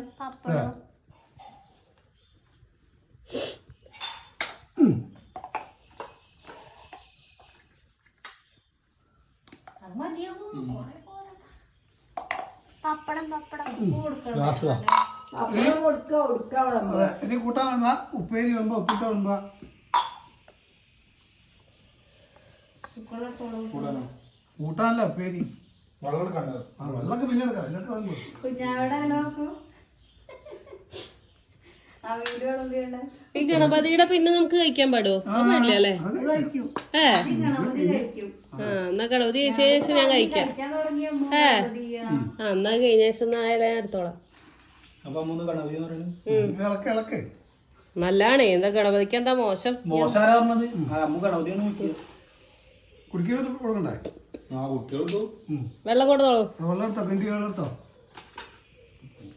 പപ്പടം പപ്പടം. പപ്പടം പപ്പടം കൊടുക്കണം. ഗ്ലാസ് വാ പപ്പടം കൊടുക്ക കൊടുക്ക വിളമ്പ്. അതെ ഇനി കൂട്ടാൻ വേണ്ട ഉപ്പേരി വേണ്ട ഉപ്പിട്ട വേണ്ട കൂട്ടാനല്ല ഉപ്പേരി വെള്ളം എടുക്കണ്ടത് ആ വെള്ളമൊക്കെ പിന്നെ എടുക്കാം ഇതിനൊക്കെ വെള്ളം കുഞ്ഞാവിടെ നോക്കൂ ഈ ഗണപതിയുടെ പിന്നെ നമുക്ക് കഴിക്കാൻ പാടില്ല അല്ലേ? ഏ. ആ എന്നാ ഗണപതി കഴിച്ച ശേഷം ഞാൻ കഴിക്കാം. ഏ. ആ. എന്നാ കഴിഞ്ഞ ശേഷം എന്നാ ആയാലും ഞാൻ എടുത്തോളാം. നല്ലാണ് എന്താ ഗണപതിക്ക് എന്താ മോശം. വെള്ളം കൊടുത്തോളൂ. വെള്ളം എടുത്തോ?